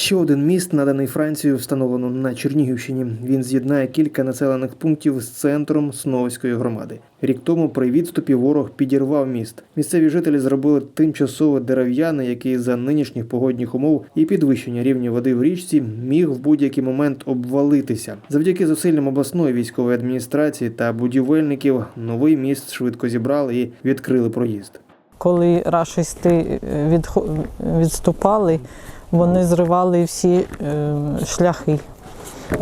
Ще один міст, наданий Францією, встановлено на Чернігівщині. Він з'єднає кілька населених пунктів з центром Сновської громади. Рік тому при відступі ворог підірвав міст. Місцеві жителі зробили тимчасове дерев'яне, який за нинішніх погодних умов і підвищення рівня води в річці міг в будь-який момент обвалитися. Завдяки зусиллям обласної військової адміністрації та будівельників новий міст швидко зібрали і відкрили проїзд. Коли рашисти відступали, вони зривали всі е, шляхи.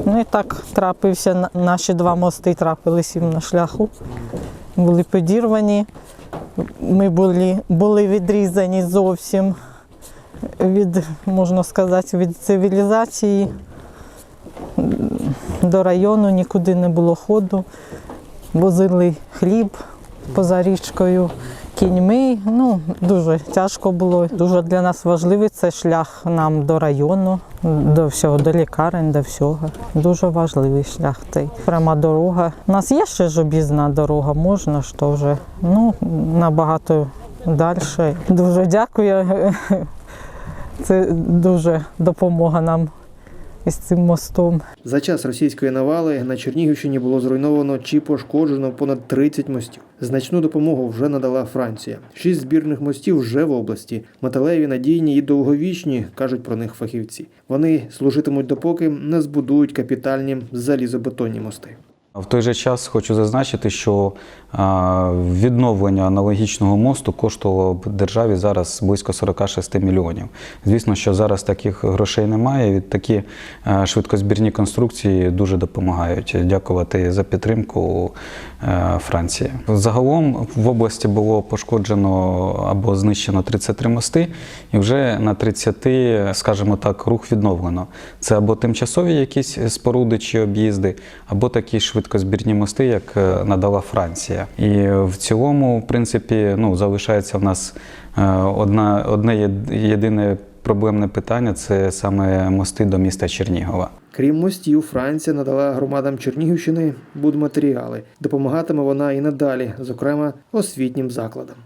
Ну і так трапився, на- наші два мости трапились їм на шляху, були підірвані. Ми були, були відрізані зовсім від, можна сказати, від цивілізації. До району нікуди не було ходу. Возили хліб поза річкою, кіньми. Ну, дуже тяжко було. Дуже для нас важливий це шлях нам до району, до всього, до лікарень, до всього. Дуже важливий шлях цей. Пряма дорога. У нас є ще ж дорога, можна ж вже ну, набагато далі. Дуже дякую. Це дуже допомога нам із цим мостом. За час російської навали на Чернігівщині було зруйновано чи пошкоджено понад 30 мостів. Значну допомогу вже надала Франція. Шість збірних мостів вже в області. Металеві, надійні і довговічні, кажуть про них фахівці. Вони служитимуть допоки не збудують капітальні залізобетонні мости. В той же час хочу зазначити, що відновлення аналогічного мосту коштувало б державі зараз близько 46 мільйонів. Звісно, що зараз таких грошей немає. і Такі швидкозбірні конструкції дуже допомагають. Дякувати за підтримку е, Франції. Загалом в області було пошкоджено або знищено 33 мости, і вже на 30, скажімо так, рух відновлено. Це або тимчасові якісь споруди чи об'їзди, або такі швидкозбірні мости, як е, надала Франція. І в цілому, в принципі, ну, залишається в нас е, одна, одне єдине проблемне питання це саме мости до міста Чернігова. Крім мостів, Франція надала громадам Чернігівщини будматеріали. Допомагатиме вона і надалі, зокрема освітнім закладам.